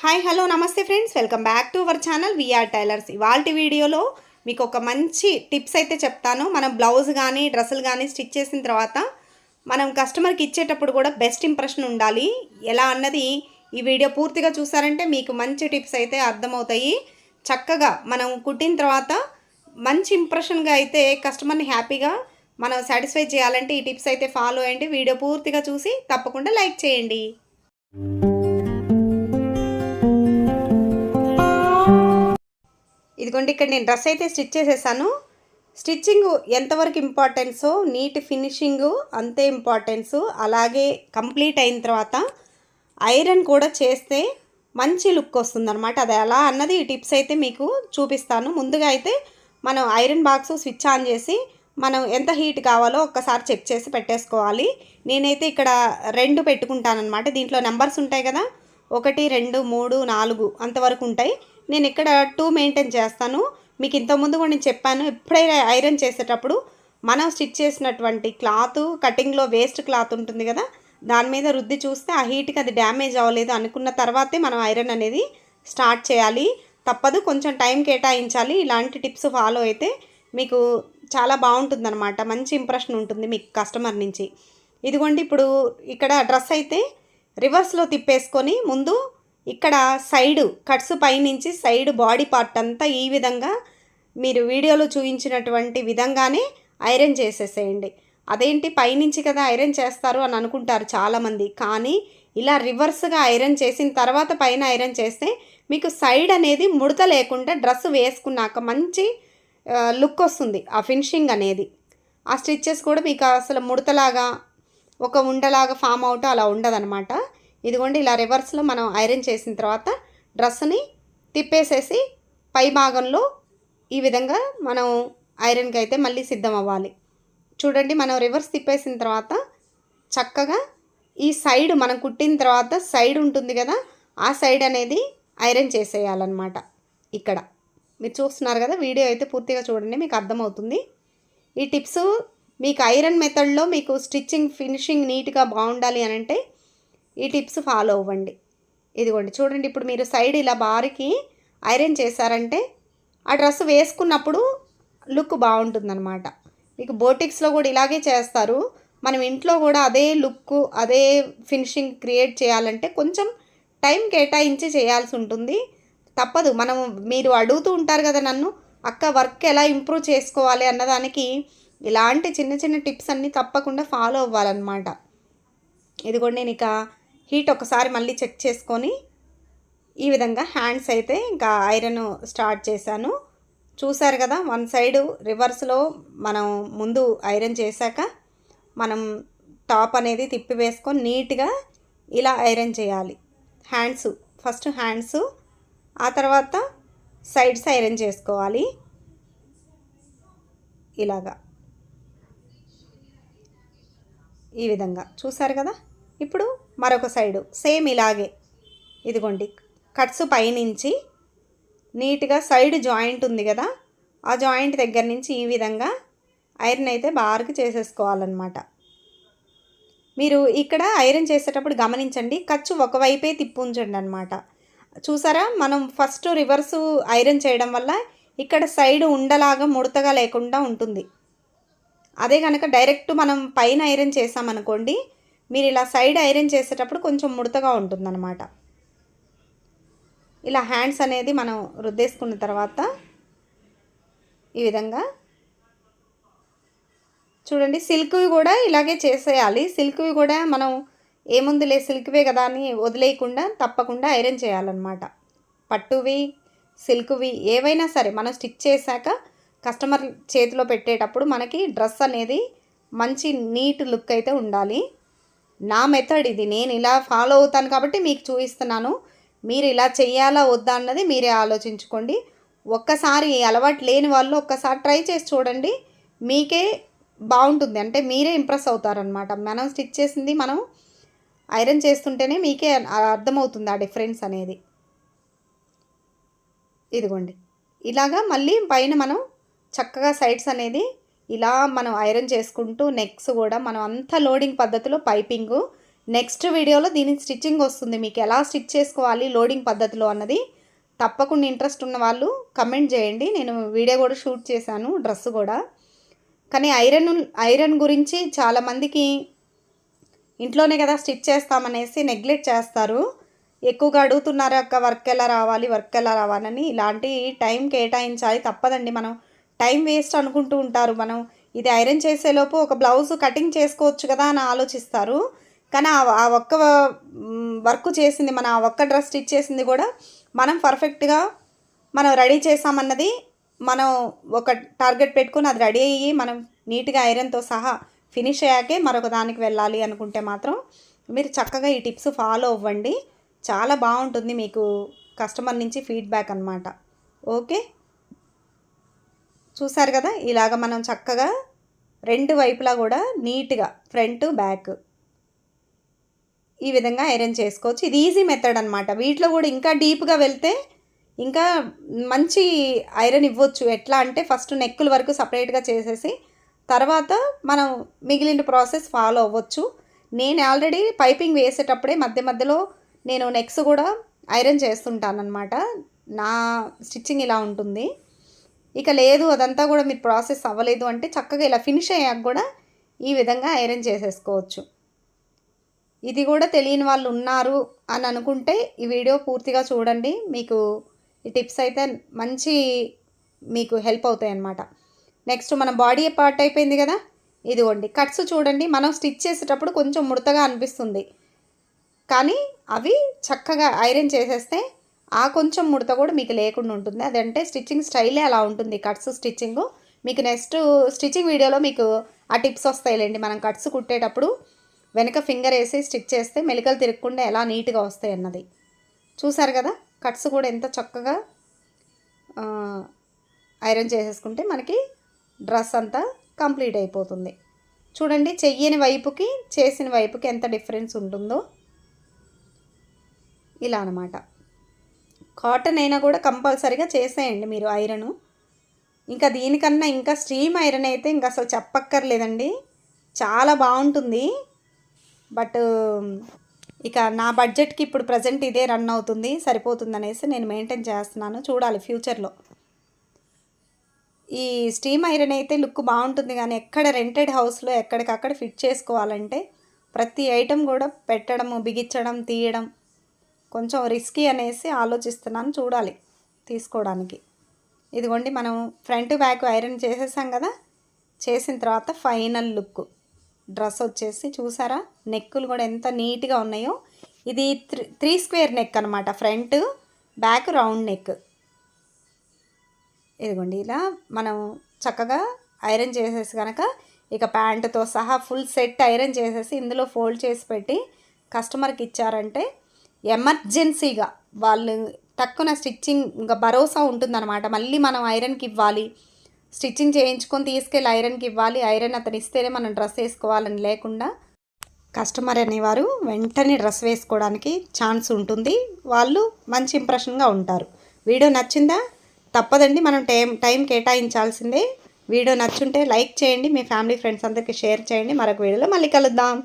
Hi hello namaste friends. Welcome back to our channel VR tailors. ఇవాళ వీడియోలో మీకు ఒక మంచి టిప్స్ అయితే చెప్తాను. మనం బ్లౌజ్ కానీ డ్రెస్సులు కానీ స్టిచ్ చేసిన తర్వాత మనం కస్టమర్కి ఇచ్చేటప్పుడు కూడా బెస్ట్ ఇంప్రెషన్ ఉండాలి. ఎలా అన్నది ఈ వీడియో పూర్తిగా చూసారంటే మీకు మంచి టిప్స్ అయితే అర్థమవుతాయి. చక్కగా మనం కుట్టిన తర్వాత మంచి ఇంప్రెషన్గా అయితే కస్టమర్ని హ్యాపీగా మనం సాటిస్ఫై చేయాలంటే ఈ టిప్స్ అయితే ఫాలో అయ్యండి. వీడియో పూర్తిగా చూసి తప్పకుండా లైక్ చేయండి. ఇదిగోండి ఇక్కడ నేను డ్రెస్ అయితే స్టిచ్ చేసేసాను. స్టిచ్చింగ్ ఎంతవరకు ఇంపార్టెన్సో నీట్ ఫినిషింగ్ అంతే ఇంపార్టెన్స్. అలాగే కంప్లీట్ అయిన తర్వాత ఐరన్ కూడా చేస్తే మంచి లుక్ వస్తుందన్నమాట. అది ఎలా అన్నది ఈ టిప్స్ అయితే మీకు చూపిస్తాను. ముందుగా అయితే మనం ఐరన్ బాక్స్ స్విచ్ ఆన్ చేసి మనం ఎంత హీట్ కావాలో ఒక్కసారి చెక్ చేసి పెట్టేసుకోవాలి. నేనైతే ఇక్కడ రెండు పెట్టుకుంటానమాట దీంట్లో నెంబర్స్ ఉంటాయి కదా ఒకటి రెండు మూడు నాలుగు అంతవరకు ఉంటాయి. నేను ఇక్కడ టూ మెయింటైన్ చేస్తాను. మీకు ఇంతకుముందు కూడా నేను చెప్పాను ఎప్పుడైనా ఐరన్ చేసేటప్పుడు మనం స్టిచ్ చేసినటువంటి క్లాత్ కటింగ్లో వేస్ట్ క్లాత్ ఉంటుంది కదా దాని మీద రుద్ది చూస్తే ఆ హీట్కి అది డ్యామేజ్ అవ్వలేదు. అనుకున్న తర్వాతే మనం ఐరన్ అనేది స్టార్ట్ చేయాలి. తప్పదు కొంచెం టైం కేటాయించాలి. ఇలాంటి టిప్స్ ఫాలో అయితే మీకు చాలా బాగుంటుందన్నమాట. మంచి ఇంప్రెషన్ ఉంటుంది మీకు కస్టమర్ నుంచి. ఇదిగోండి ఇప్పుడు ఇక్కడ డ్రెస్ అయితే రివర్స్లో తిప్పేసుకొని ముందు ఇక్కడ సైడు కట్స్ పైనుంచి సైడ్ బాడీ పార్ట్ అంతా ఈ విధంగా మీరు వీడియోలో చూపించినటువంటి విధంగానే ఐరన్ చేసేసేయండి. అదేంటి పైనుంచి కదా ఐరన్ చేస్తారు అని అనుకుంటారు చాలామంది. కానీ ఇలా రివర్స్గా ఐరన్ చేసిన తర్వాత పైన ఐరన్ చేస్తే మీకు సైడ్ అనేది ముడత లేకుండా డ్రెస్ వేసుకున్నాక మంచి లుక్ వస్తుంది ఆ ఫినిషింగ్ అనేది. ఆ స్టిచ్చెస్ కూడా మీకు అసలు ముడతలాగా ఒక ఉండలాగా ఫామ్ అవుట్ అలా ఉండదనమాట ఇదిగోండి ఇలా రివర్స్లో మనం ఐరన్ చేసిన తర్వాత డ్రెస్ని తిప్పేసేసి పై భాగంలో ఈ విధంగా మనం ఐరన్కి అయితే మళ్ళీ సిద్ధం అవ్వాలి. చూడండి మనం రివర్స్ తిప్పేసిన తర్వాత చక్కగా ఈ సైడ్ మనం కుట్టిన తర్వాత సైడ్ ఉంటుంది కదా ఆ సైడ్ అనేది ఐరన్ చేసేయాలన్నమాట ఇక్కడ. మీరు చూస్తున్నారు కదా వీడియో అయితే పూర్తిగా చూడండి మీకు అర్థమవుతుంది. ఈ టిప్స్ మీకు ఐరన్ మెథడ్లో మీకు స్టిచ్చింగ్ ఫినిషింగ్ నీట్గా బాగుండాలి అని అంటే ఈ టిప్స్ ఫాలో అవ్వండి. ఇదిగోండి చూడండి ఇప్పుడు మీరు సైడ్ ఇలా బారికి ఐరన్ చేశారంటే ఆ డ్రెస్ వేసుకున్నప్పుడు లుక్ బాగుంటుందన్నమాట. మీకు బోటిక్స్లో కూడా ఇలాగే చేస్తారు. మనం ఇంట్లో కూడా అదే లుక్ అదే ఫినిషింగ్ క్రియేట్ చేయాలంటే కొంచెం టైం కేటాయించి చేయాల్సి ఉంటుంది. తప్పదు. మనం మీరు అడుగుతూ ఉంటారు కదా నన్ను అక్క వర్క్ ఎలా ఇంప్రూవ్ చేసుకోవాలి? అన్నదానికి ఇలాంటి చిన్న చిన్న టిప్స్ అన్నీ తప్పకుండా ఫాలో అవ్వాలన్నమాట. ఇదిగోండి నేను ఇక హీట్ ఒకసారి మళ్ళీ చెక్ చేసుకొని ఈ విధంగా హ్యాండ్స్ అయితే ఇంకా ఐరన్ స్టార్ట్ చేశాను. చూసారు కదా వన్ సైడ్ రివర్స్లో మనం ముందు ఐరన్ చేశాక మనం టాప్ అనేది తిప్పి వేసుకొని నీట్గా ఇలా ఐరన్ చేయాలి. హ్యాండ్స్ ఫస్ట్ హ్యాండ్స్ ఆ తర్వాత సైడ్స్ ఐరన్ చేసుకోవాలి. ఇలాగా. ఈ విధంగా. చూసారు కదా? ఇప్పుడు మరొక సైడు. సేమ్ ఇలాగే. ఇదిగోండి. కట్స్ పైనుంచి నీట్గా సైడ్ జాయింట్ ఉంది కదా ఆ జాయింట్ దగ్గర నుంచి ఈ విధంగా ఐరన్ అయితే బార్కి చేసేసుకోవాలన్నమాట. మీరు ఇక్కడ ఐరన్ చేసేటప్పుడు గమనించండి ఖర్చు ఒకవైపే తిప్పు ఉంచండి అనమాట చూసారా? మనం ఫస్ట్ రివర్సు ఐరన్ చేయడం వల్ల ఇక్కడ సైడ్ ఉండలాగా ముడతగా లేకుండా ఉంటుంది. అదే కనుక డైరెక్ట్ మనం పైన ఐరన్ చేసామనుకోండి మీరు ఇలా సైడ్ ఐరన్ చేసేటప్పుడు కొంచెం ముడతగా ఉంటుందన్నమాట. ఇలా హ్యాండ్స్ అనేది మనం రుద్దేసుకున్న తర్వాత ఈ విధంగా చూడండి సిల్క్వి కూడా ఇలాగే చేసేయాలి. సిల్క్వి కూడా మనం ఏముందిలే సిల్క్వే కదా అని వదిలేయకుండా తప్పకుండా ఐరన్ చేయాలన్నమాట. పట్టువి సిల్క్వి ఏవైనా సరే మనం స్టిచ్ చేశాక కస్టమర్ చేతిలో పెట్టేటప్పుడు మనకి డ్రెస్ అనేది మంచి నీట్ లుక్ అయితే ఉండాలి. నా మెథడ్ ఇది. నేను ఇలా ఫాలో అవుతాను కాబట్టి మీకు చూపిస్తున్నాను. మీరు ఇలా చేయాలా వద్దా అన్నది మీరే ఆలోచించుకోండి. ఒక్కసారి అలవాటు లేని వాళ్ళు ఒక్కసారి ట్రై చేసి చూడండి. మీకే బాగుంటుంది. అంటే మీరే ఇంప్రెస్ అవుతారనమాట మనం స్టిచ్ చేసింది మనం ఐరన్ చేస్తుంటేనే మీకే అర్థమవుతుంది ఆ డిఫరెన్స్ అనేది. ఇదిగోండి. ఇలాగా మళ్ళీ పైన మనం చక్కగా సైడ్స్ అనేది ఇలా మనం ఐరన్ చేసుకుంటూ నెక్స్ కూడా మనం అంత లోడింగ్ పద్ధతిలో పైపింగు. నెక్స్ట్ వీడియోలో దీని స్టిచ్చింగ్ వస్తుంది. మీకు ఎలా స్టిచ్ చేసుకోవాలి లోడింగ్ పద్ధతిలో అన్నది తప్పకుండా ఇంట్రెస్ట్ ఉన్న వాళ్ళు కమెంట్ చేయండి. నేను వీడియో కూడా షూట్ చేశాను డ్రెస్ కూడా. కానీ ఐరన్ ఐరన్ గురించి చాలామందికి ఇంట్లోనే కదా స్టిచ్ చేస్తామనేసి నెగ్లెక్ట్ చేస్తారు. ఎక్కువగా అడుగుతున్నారు అక్క వర్క్ ఎలా రావాలి వర్క్ ఎలా రావాలని ఇలాంటి టైం కేటాయించాలి తప్పదండి మనం. టైం వేస్ట్ అనుకుంటూ ఉంటారు. మనం ఇది ఐరన్ చేసేలోపు ఒక బ్లౌజ్ కటింగ్ చేసుకోవచ్చు కదా అని ఆలోచిస్తారు. కానీ ఆ ఆ ఒక్క వర్క్ చేసింది మన ఆ ఒక్క డ్రెస్ స్టిచ్ చేసింది కూడా మనం పర్ఫెక్ట్గా మనం రెడీ చేసామన్నది మనం ఒక టార్గెట్ పెట్టుకుని అది రెడీ అయ్యి మనం నీట్గా ఐరన్తో సహా ఫినిష్ అయ్యాకే మరొక దానికి వెళ్ళాలి అనుకుంటే మాత్రం మీరు చక్కగా ఈ టిప్స్ ఫాలో అవ్వండి. చాలా బాగుంటుంది మీకు కస్టమర్ నుంచి ఫీడ్బ్యాక్ అనమాట ఓకే? చూసారు కదా? ఇలాగ మనం చక్కగా రెండు వైపులా కూడా నీట్గా ఫ్రంట్ బ్యాక్ ఈ విధంగా ఐరన్ చేసుకోవచ్చు. ఇది ఈజీ మెథడ్ అనమాట వీటిలో కూడా ఇంకా డీప్గా వెళ్తే ఇంకా మంచి ఐరన్ ఇవ్వచ్చు. ఎట్లా అంటే ఫస్ట్ నెక్కుల వరకు సపరేట్గా చేసేసి తర్వాత మనం మిగిలిన ప్రాసెస్ ఫాలో అవ్వచ్చు. నేను ఆల్రెడీ పైపింగ్ వేసేటప్పుడే మధ్య మధ్యలో నేను నెక్స్ కూడా ఐరన్ చేస్తుంటానన్నమాట. నా స్టిచ్చింగ్ ఇలా ఉంటుంది. ఇక లేదు అదంతా కూడా మీరు ప్రాసెస్ అవ్వలేదు అంటే చక్కగా ఇలా ఫినిష్ అయ్యాక కూడా ఈ విధంగా ఐరన్ చేసేసుకోవచ్చు. ఇది కూడా తెలియని వాళ్ళు ఉన్నారు అని అనుకుంటే ఈ వీడియో పూర్తిగా చూడండి. మీకు ఈ టిప్స్ అయితే మంచి మీకు హెల్ప్ అవుతాయి అన్నమాట. నెక్స్ట్ మన బాడీ పార్ట్ అయిపోయింది కదా? ఇదిగోండి కట్స్ చూడండి. మనం స్టిచ్ చేసేటప్పుడు కొంచెం ముడతగా అనిపిస్తుంది. కానీ అవి చక్కగా ఐరన్ చేసేస్తే ఆ కొంచెం ముడత కూడా మీకు లేకుండా ఉంటుంది. అదంటే స్టిచ్చింగ్ స్టైలే అలా ఉంటుంది. Cuts stitching. మీకు నెక్స్ట్ స్టిచ్చింగ్ వీడియోలో మీకు ఆ టిప్స్ వస్తాయిలేండి. మనం కట్స్ కుట్టేటప్పుడు వెనక ఫింగర్ వేసి స్టిచ్ చేస్తే మెలికలు తిరగకుండా ఎలా నీట్గా వస్తాయి అన్నది. చూసారు కదా? కట్స్ కూడా ఎంత చక్కగా ఐరన్ చేసేసుకుంటే మనకి డ్రెస్ అంతా కంప్లీట్ అయిపోతుంది. చూడండి చెయ్యని వైపుకి చేసిన వైపుకి ఎంత డిఫరెన్స్ ఉంటుందో. ఇలా అనమాట కాటన్ అయినా కూడా కంపల్సరీగా చేసేయండి మీరు ఐరన్. ఇంకా దీనికన్నా ఇంకా స్ట్రీమ్ ఐరన్ అయితే ఇంకా అసలు చెప్పక్కర్లేదండి. చాలా బాగుంటుంది. బట్ ఇక నా బడ్జెట్కి ఇప్పుడు ప్రజెంట్ ఇదే రన్ అవుతుంది సరిపోతుంది అనేసి నేను మెయింటైన్ చేస్తున్నాను. చూడాలి ఫ్యూచర్లో. ఈ స్టీమ్ ఐరన్ అయితే లుక్ బాగుంటుంది కానీ ఎక్కడ రెంటెడ్ హౌస్లో ఎక్కడికక్కడ ఫిట్ చేసుకోవాలంటే ప్రతి ఐటెం కూడా పెట్టడము బిగించడం తీయడం కొంచెం రిస్కీ అనేసి ఆలోచిస్తున్నాను చూడాలి తీసుకోవడానికి. ఇదిగోండి మనం ఫ్రంట్ బ్యాక్ ఐరన్ చేసేసాం కదా? చేసిన తర్వాత ఫైనల్ లుక్ డ్రెస్ వచ్చేసి చూసారా? నెక్కులు కూడా ఎంత నీట్గా ఉన్నాయో. ఇది త్రీ త్రీ స్క్వేర్ నెక్ అనమాట ఫ్రంట్ బ్యాక్ రౌండ్ నెక్. ఇదిగోండి ఇలా మనం చక్కగా ఐరన్ చేసేసి కనుక ఇక ప్యాంటుతో సహా ఫుల్ సెట్ ఐరన్ చేసేసి ఇందులో ఫోల్డ్ చేసి పెట్టి కస్టమర్కి ఇచ్చారంటే ఎమర్జెన్సీగా వాళ్ళు తక్కువ స్టిచ్చింగ్ ఇంకా భరోసా ఉంటుందన్నమాట. మళ్ళీ మనం ఐరన్కి ఇవ్వాలి. స్టిచ్చింగ్ చేయించుకొని తీసుకెళ్ళి ఐరన్కి ఇవ్వాలి. ఐరన్ అతను ఇస్తేనే మనం డ్రెస్ వేసుకోవాలని లేకుండా కస్టమర్ అనేవారు వెంటనే డ్రెస్ వేసుకోవడానికి ఛాన్స్ ఉంటుంది. వాళ్ళు మంచి ఇంప్రెషన్గా ఉంటారు. వీడియో నచ్చిందా? తప్పదండి. మనం టైం టైం కేటాయించాల్సిందే. వీడియో నచ్చుంటే లైక్ చేయండి. మీ ఫ్యామిలీ ఫ్రెండ్స్ అందరికీ షేర్ చేయండి. మరొక వీడియోలో మళ్ళీ కలుద్దాం.